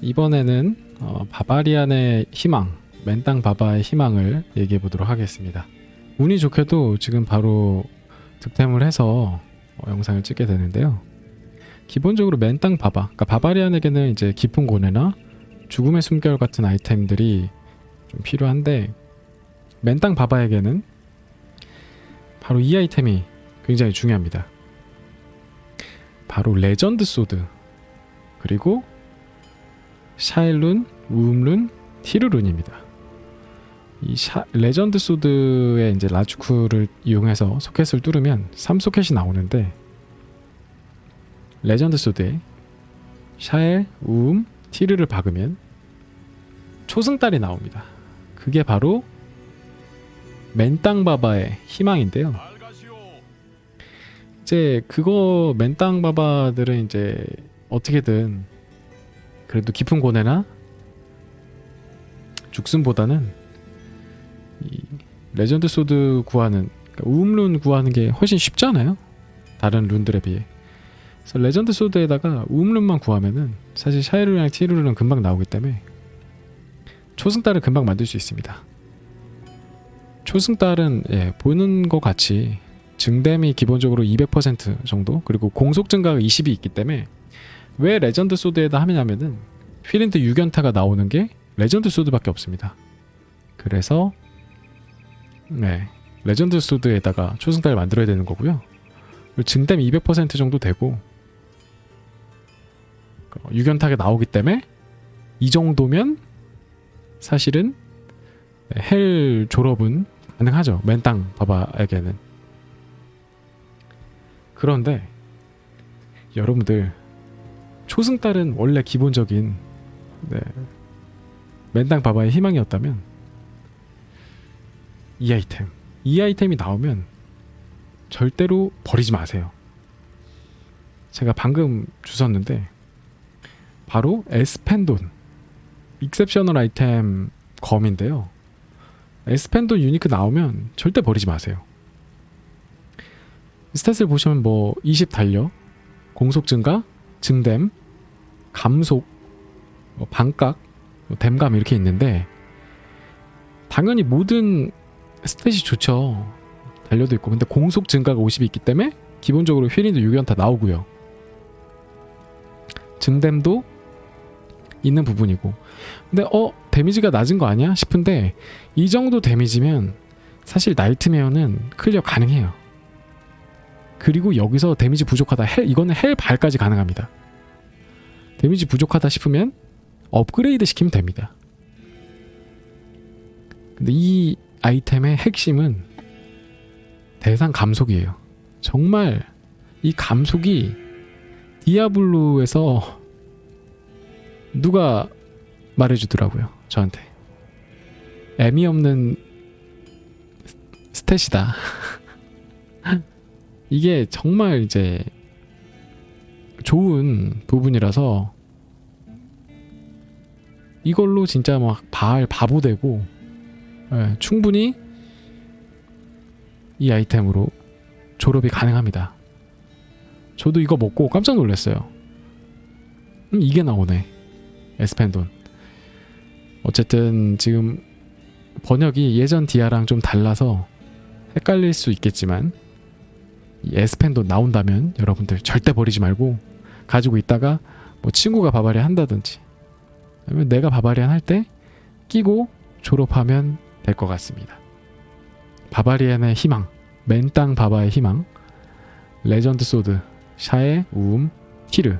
이번에는 어, 바바리안의 희망, 맨땅 바바의 희망을 얘기해 보도록 하겠습니다. 운이 좋게도 지금 바로 득템을 해서 어, 영상을 찍게 되는데요. 기본적으로 맨땅 바바, 그러니까 바바리안에게는 이제 깊은 고뇌나 죽음의 숨결 같은 아이템들이 좀 필요한데 맨땅 바바에게는 바로 이 아이템이 굉장히 중요합니다. 바로 레전드 소드 그리고 샤일룬, 우음룬, 티르룬입니다. 이 샤, 레전드 소드의 이제 라주쿠를 이용해서 소켓을 뚫으면 3소켓이 나오는데 레전드 소드에 샤엘, 우음, 티르를 박으면 초승달이 나옵니다. 그게 바로 맨땅바바의 희망인데요. 이제 그거 맨땅바바들은 이제 어떻게든 그래도 깊은 고뇌나 죽순보다는 이 레전드 소드 구하는 그러니까 우음룬 구하는 게 훨씬 쉽잖아요. 다른 룬들에 비해. 그래서 레전드 소드에다가 우음룬만 구하면은 사실 샤이루랑 티루는 금방 나오기 때문에 초승달을 금방 만들 수 있습니다. 초승달은 예, 보는 것 같이 증댐이 기본적으로 200% 정도 그리고 공속 증가가 20이 있기 때문에 왜 레전드 소드에다 하냐면은 휘린트 6연타가 나오는 게 레전드 소드밖에 없습니다. 그래서 네 레전드 소드에다가 초승달을 만들어야 되는 거고요. 증댐 200% 정도 되고 6연타가 나오기 때문에 이 정도면 사실은 네, 헬 졸업은 가능하죠. 맨땅 바바에게는. 그런데 여러분들 초승달은 원래 기본적인 네, 맨땅 바바의 희망이었다면 이 아이템 이 아이템이 나오면 절대로 버리지 마세요. 제가 방금 주웠는데 바로 에스펜돈 익셉셔널 아이템 검인데요. 에스펜돈 유니크 나오면 절대 버리지 마세요. 스탯을 보시면 뭐 20 달려, 공속 증가, 증댐, 감속, 뭐 반각, 뭐 댐감 이렇게 있는데 당연히 모든 스탯이 좋죠. 달려도 있고 근데 공속 증가가 50이 있기 때문에 기본적으로 휘린도 6연타 나오고요. 증댐도 있는 부분이고 근데 어 데미지가 낮은 거 아니야 싶은데 이 정도 데미지면 사실 나이트메어는 클리어 가능해요. 그리고 여기서 데미지 부족하다 헬 이거는 헬 발까지 가능합니다. 데미지 부족하다 싶으면 업그레이드 시키면 됩니다. 근데 이 아이템의 핵심은 대상 감속이에요. 정말 이 감속이 디아블로에서 누가 말해주더라고요. 저한테. 애미 없는 스탯이다. 이게 정말 이제 좋은 부분이라서 이걸로 진짜 막 바알 바보 되고 예, 충분히 이 아이템으로 졸업이 가능합니다. 저도 이거 먹고 깜짝 놀랐어요. 음, 이게 나오네. 에스펜돈. 어쨌든 지금 번역이 예전 디아랑 좀 달라서 헷갈릴 수 있겠지만 이 에스펜돈 나온다면 여러분들 절대 버리지 말고 가지고 있다가 뭐 친구가 바바리안 한다든지 아니면 내가 바바리안 할 때 끼고 졸업하면 될 것 같습니다. 바바리안의 희망, 맨땅 바바의 희망, 레전드 소드, 샤의 우음, 키르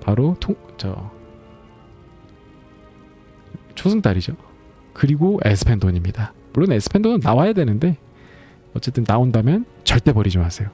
바로 통, 저 초승달이죠. 그리고 에스펜돈입니다. 물론 에스펜돈은 나와야 되는데 어쨌든 나온다면 절대 버리지 마세요.